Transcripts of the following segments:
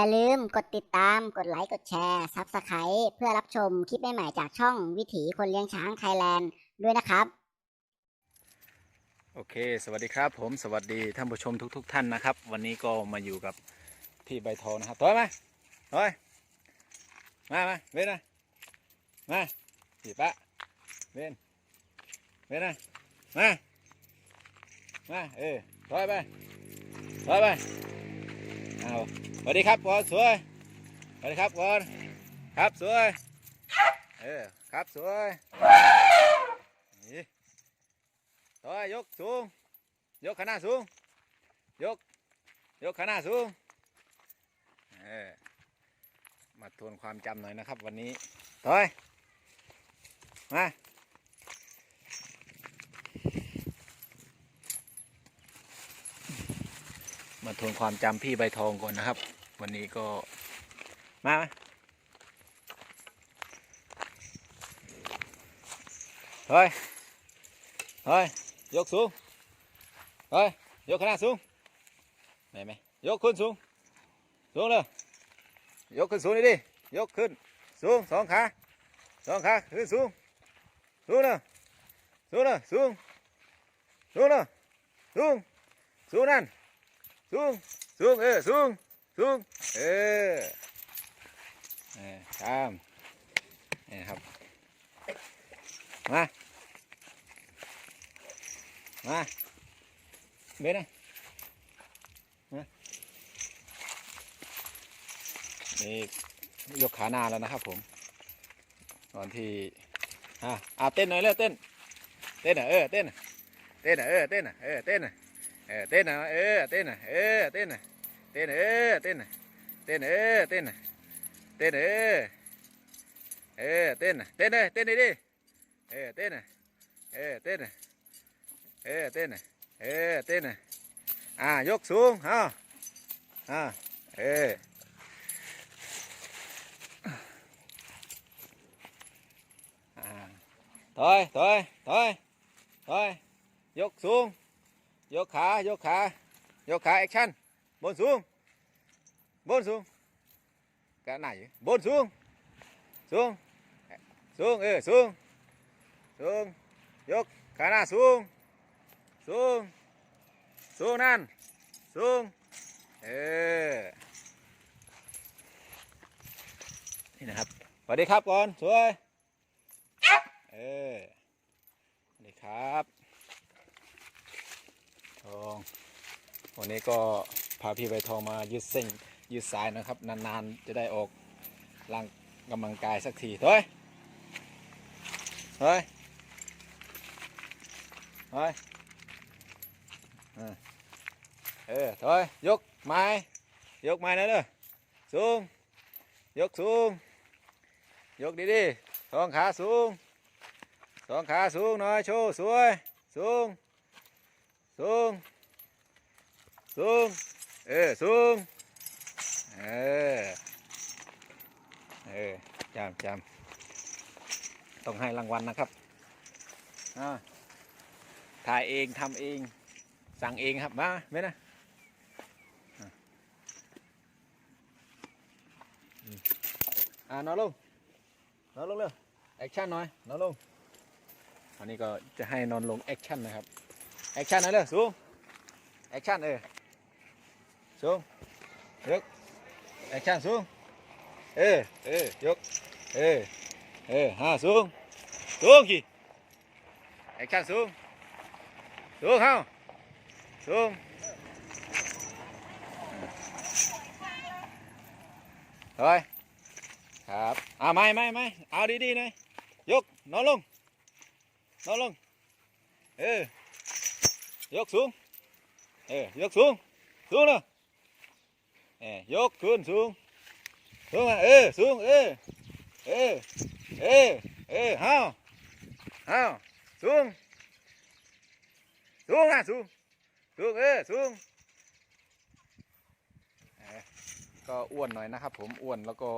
อย่าลืมกดติดตาม กดไลค์ กดแชร์ซับสไครต์เพื่อรับชมคลิปใหม่ๆจากช่องวิถีคนเลี้ยงช้างไทยแลนด์ด้วยนะครับ โอเค สวัสดีครับ ผมสวัสดีท่านผู้ชมทุก ๆ ท่านนะครับ วันนี้ก็มาอยู่กับพี่ใบทองนะครับถอยมาถอยมามาเว้นนะมาพี่ปะเว้นเว้นนะมามาเออถอยไปถอยไปเอา วัสดีครับก่อนสวยสวัสดีครับก่อนครับสวยเออครับสวยนี่ถอยยกสูง ยกขนาสูง ยก ยกขนาสูงเออมาทวนความจำหน่อยนะครับ วันนี้ถอยมามาทวนความจำพี่ใบทองก่อนนะครับ วันนี้ก็มามาถอยเฮ้ยยกสูงเฮ้ยยกขนาดสูงไหนไหมยกขึ้นสูงสูงเลยยกขึ้นสูงนี่ดิยกขึ้นสูงสองขาสองขาขึ้นสูงสูงเลยสูงเลยสูงสูงเลยสูงสูงนั่นสูงสูงเออสูง สูงเออเออตามนี่ครับ มา มาเบนนะนี่ยกขาหน้าแล้วนะครับผม ตอนที่อะอะเต้นหน่อยเร็วเต้น เต้นอะเออเต้นอะเต้นอะเออเต้นอะเออเต้นอะเออเต้นอะเออเต้นอะเออเต้นอะ เต้นเออเต้นอะเต้นเออเต้นอะเต้นเออเออเต้นอะเต้นเลยเต้นดิดิเออ บ่นอะเออเต้นน่ะเออเต้นน่ะอ่ายกสูงแอคชั่นบนสูงบนสูงกะไหนบนสูงสูงสูงเออสูงสูงยกขาหน้าสูงสูงสูงนั่นสูงเออนี่นะครับสวัสดีครับก่อนสวยเออสวัสดีครับทองวันนี้ก็ พาพี่ใบทองมายืดเส้นยืดสายนะครับ นานๆจะได้ออกร่างกำลังกายสักทีเฮ้ยเฮ้ยเฮ้ยเออเถอยยกไม้ยกไม้นั่นเลยสูงยกสูงยกดีดีๆสองขาสูงสองขาสูงหน่อยโชว์สวยสูงสูงสูง เออสูงเออเออจำจำต้องให้รางวัลนะครับอ่าถ่ายเองทำเอง สั่งเองครับมาไหมนะอะอืมอ่านอนลงนอนลงเร็วแอคชั่นหน่อยนอนลงอันนี้ก็จะให้นอนลงแอคชั่นนะครับแอคชั่นหน่อยเร็วสูงแอคชั่นเออ สูงยกแอคชั่นสูงเออเออยกเออเออห้าสูงสูงกี่แอคชั่นสูงสูงเฮาสูงเฮ้ ยครับอ่าไม่ไม่ไม่เอาดีๆหน่อยยกขึ้นสูงสูงเออสูงเออเออเออเออเฮาเฮาสูงสูงนะสูงสูงเออสูงก็อ้วนหน่อยนะครับ ผมอ้วนแล้วก็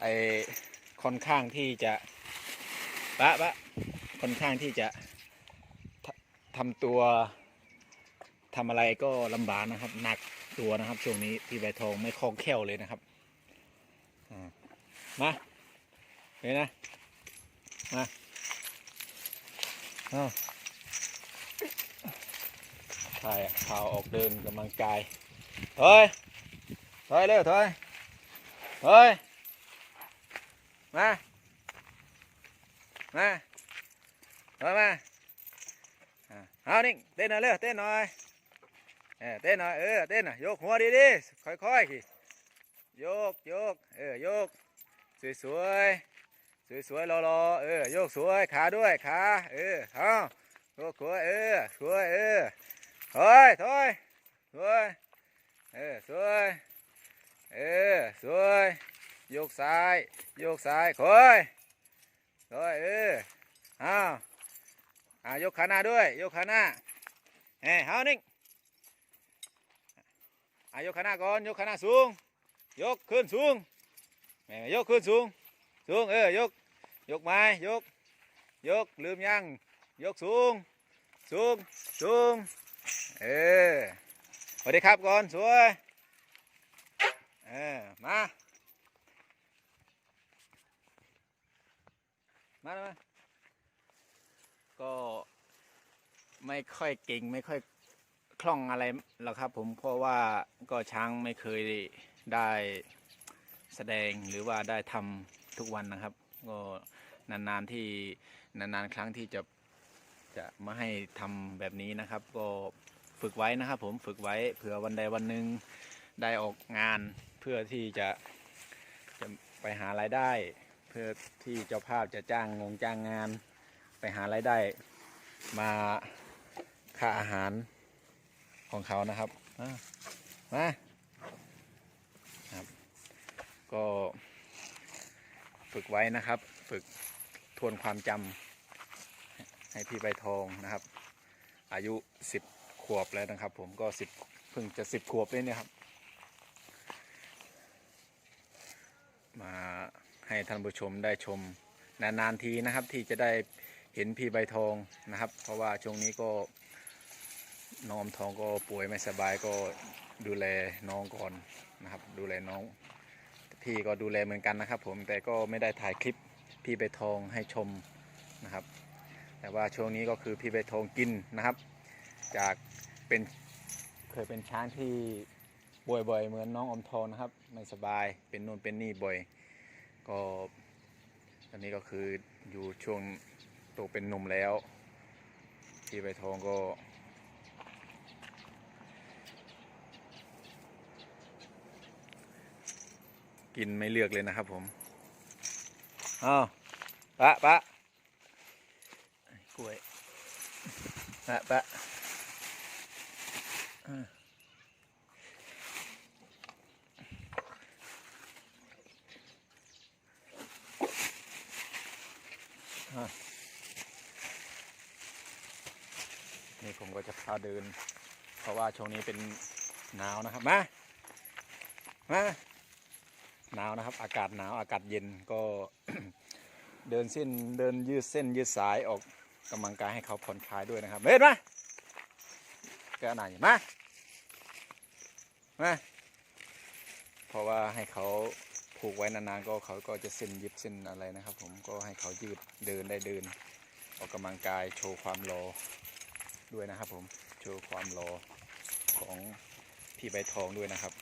ไอค่อนข้างที่จะปะปะค่อนข้างที่จะททำตัวทำอะไรก็ลำบากนะครับหนัก ตัวนะครับ ช่วงนี้พี่ใบทองไม่คล่องแคล่วเลยนะครับมาเห็นนะมาเอาถ่ายพาออกเดินกำลังกายเฮ้ยเฮ้ยเร็วเฮ้ยเฮ้ยมามาเฮ้ยมาอ่าเอานิ่งเต้นหน่อยเร็วเต้นหน่อย เออเต้นหน่อยเออเต้นหน่อยยกหัวดีดีๆค่อยๆสิโยกโยกเออโยกสวยสวยสวยสวยรอรอๆเออโยกสวยขาด้วยขาเออเอาโยกสวยเออสวยเออถอยถอยสวยเออสวยเออสวยโยกซ้ายโยกซ้ายค่อยค่อยเออเอาอ่ายกขาหน้าด้วย ยกขาหน้าเฮ้ยเอานิ่ง อายกขาหน้าก่อนยกขาหน้าสูง ยกขึ้นสูงแม่ยกขึ้นสูง สูงเออยก ยกไม้ยก ยกลืมยังยกสูง สูงสูงเออสวัสดีครับก่อนสวยเออมามามาก็ไม่ค่อยเก่งไม่ค่อย คล่องอะไรหรอกครับ ผมเพราะว่าก็ช้างไม่เคยได้แสดงหรือว่าได้ทำทุกวันนะครับ ก็นานๆที่นานๆครั้งที่จะจะมาให้ทำแบบนี้นะครับ ก็ฝึกไว้นะครับ ผมฝึกไว้เผื่อวันใดวันหนึ่งได้ออกงานเพื่อที่จะจะไปหารายได้ เพื่อที่เจ้าภาพจะจ้างงงจ้างงาน ไปหารายได้มาค่าอาหาร ของเขานะครับอะมาครับ ก็ฝึกไว้นะครับ ฝึกทวนความจำให้พี่ใบทองนะครับ อายุสิบขวบแล้วนะครับ ผมก็สิบเพิ่งจะสิบขวบเลยเนี่ยครับ มาให้ท่านผู้ชมได้ชมนานๆทีนะครับ ที่จะได้เห็นพี่ใบทองนะครับ เพราะว่าช่วงนี้ก็ น้องอมทองก็ป่วยไม่สบายก็ดูแลน้องก่อนนะครับ ดูแลน้อง พี่ก็ดูแลเหมือนกันนะครับ ผมแต่ก็ไม่ได้ถ่ายคลิปพี่ใบทองให้ชมนะครับ แต่ว่าช่วงนี้ก็คือพี่ใบทองกินนะครับ จากเป็นเคยเป็นช้างที่ป่วยบ่อยเหมือนน้องอมทองนะครับ ไม่สบายเป็นนู่นเป็นนี่บ่อย ก็ตอนนี้ก็คืออยู่ช่วงโตเป็นหนุ่มแล้ว พี่ใบทองก็ กินไม่เลือกเลยนะครับผมอ้าวปะปะกล้วยปะปะอ่าอะนี่ผมก็จะพาเดิน เพราะว่าช่วงนี้เป็นหนาวนะครับ มา มา หนาวนะครับ อากาศหนาวอากาศเย็นก็เดินเส้นเดินยืดเส้นยืดสายออกกำลังกายให้เขาผ่อนคลายด้วยนะครับเห็นไหมแกหน่อยมามาเพราะว่าให้เขาผูกไว้นานๆก็เขาก็จะเส้นยึดเส้นอะไรนะครับ ผมก็ให้เขายืดเดินได้เดิน ออกกำลังกายโชว์ความรอด้วยนะครับ ผมโชว์ความรอของพี่ใบทองด้วยนะครับ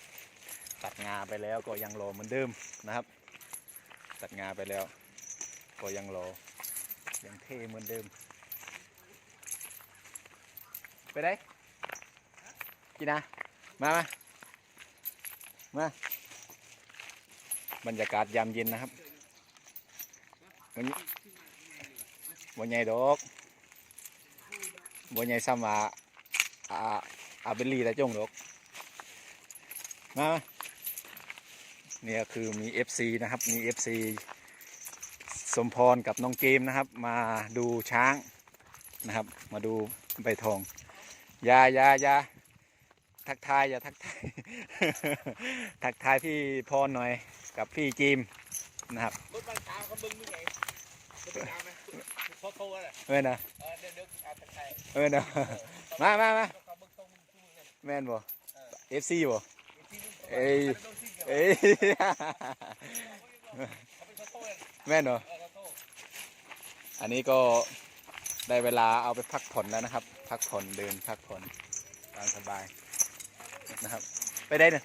ตัดงาไปแล้วก็ยังรอเหมือนเดิมนะครับ ตัดงาไปแล้ว ก็ยังรอยังเท่เหมือนเดิม ไปไหนกินนะมามามาบรรยากาศยามเย็นนะครับวันนี้วันใหญ่ดอกวันใหญ่ซ้ำอาอาอาเบลลี่แต่จงดอกมา เนี่ยคือมี FC นะครับมี FC สมพรกับน้องเกมนะครับ มาดูช้างนะครับ มาดูใบทองอยาอยาอยาทักทายอย่าทักทาย ทักทายพี่พรหน่อยกับพี่จีมนะครับรถบางเช้าเขาบึ้งมึงไงรถบางเช้าไหมเขาโทรอะไรเออนะเออเดี๋ยวเดี๋ยวเอาตะไคร้เออนะมามามาเขาบึ้งตรงมึงมึงเนี่ยแม่นบ่ FC บ่เอ้ย เอ้ยแม่นเหรออันนี้ก็ได้เวลาเอาไปพักผ่อนแล้วนะครับ พักผ่อนเดินพักผ่อนตามสบายนะครับ ไปได้เนี่ย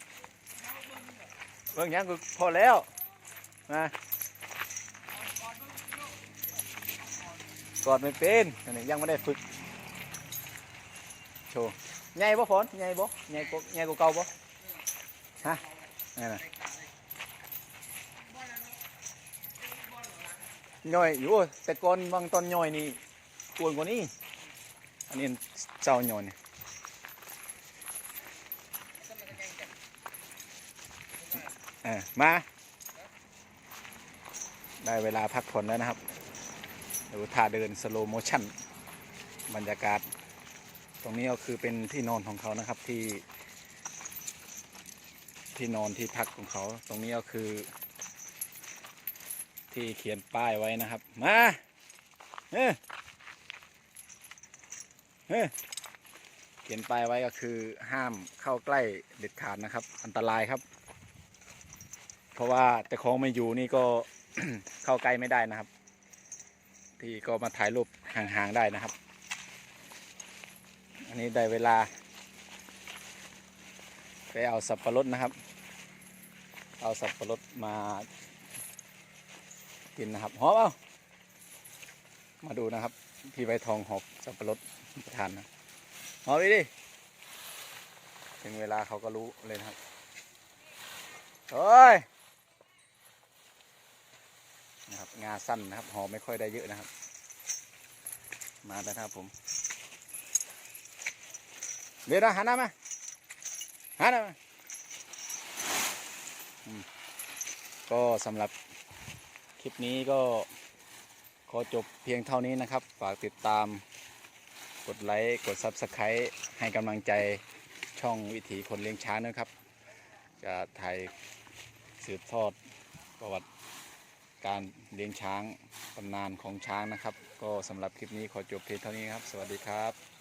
เบิ่งยังกูพอแล้วมากอดไม่เป็นอันนี้ยังไม่ได้ฝึกโชว์ใหญ่บ่ฝนใหญ่บ่ใหญ่กว่าใหญ่กว่าเก่าบ่ฮะ นั่นะย่อยอยู่โอ้แต่ก่อนบางตอนย่อยนี่อ้วนกว่านี้ อันนี้เจ้าย่อยนี่เออมา ได้เวลาพักผ่อนแล้วนะครับดูท่าเดินสโลโมชั่น บรรยากาศ ตรงนี้ก็คือเป็นที่นอนของเขานะครับที่ ที่นอนที่พักของเขา ตรงนี้ก็คือ ที่เขียนป้ายไว้นะครับ มาเฮ้เฮ้เขียนป้ายไว้ก็คือห้ามเข้าใกล้เด็ดขาดนะครับ อันตรายครับ เพราะว่าแต่ของไม่อยู่นี่ก็เข้าใกล้ไม่ได้นะครับ ที่ก็มาถ่ายรูปห่างๆได้นะครับ อันนี้ได้เวลาไปเอาสับปะรดนะครับ เอาสับปะรดมากินนะครับหอบเอามาดูนะครับ พี่ใบทองหอบสับปะรดประทานนะหอบไปดิถึงเวลาเขาก็รู้เลยนะครับโอ้ยนะครับงาสั้นนะครับหอมไม่ค่อยได้เยอะนะครับ มาแล้วครับผมเดี๋ยวนะหันหน้ามาหันหน้ามาอืม ก็สำหรับคลิปนี้ก็ขอจบเพียงเท่านี้นะครับ ฝากติดตาม กดไลค์ กด Subscribe ให้กำลังใจช่องวิถีคนเลี้ยงช้างนะครับ จะถ่ายสืบทอดประวัติการเลี้ยงช้างตำนานของช้างนะครับ ก็สำหรับคลิปนี้ขอจบเพียงเท่านี้ครับ สวัสดีครับ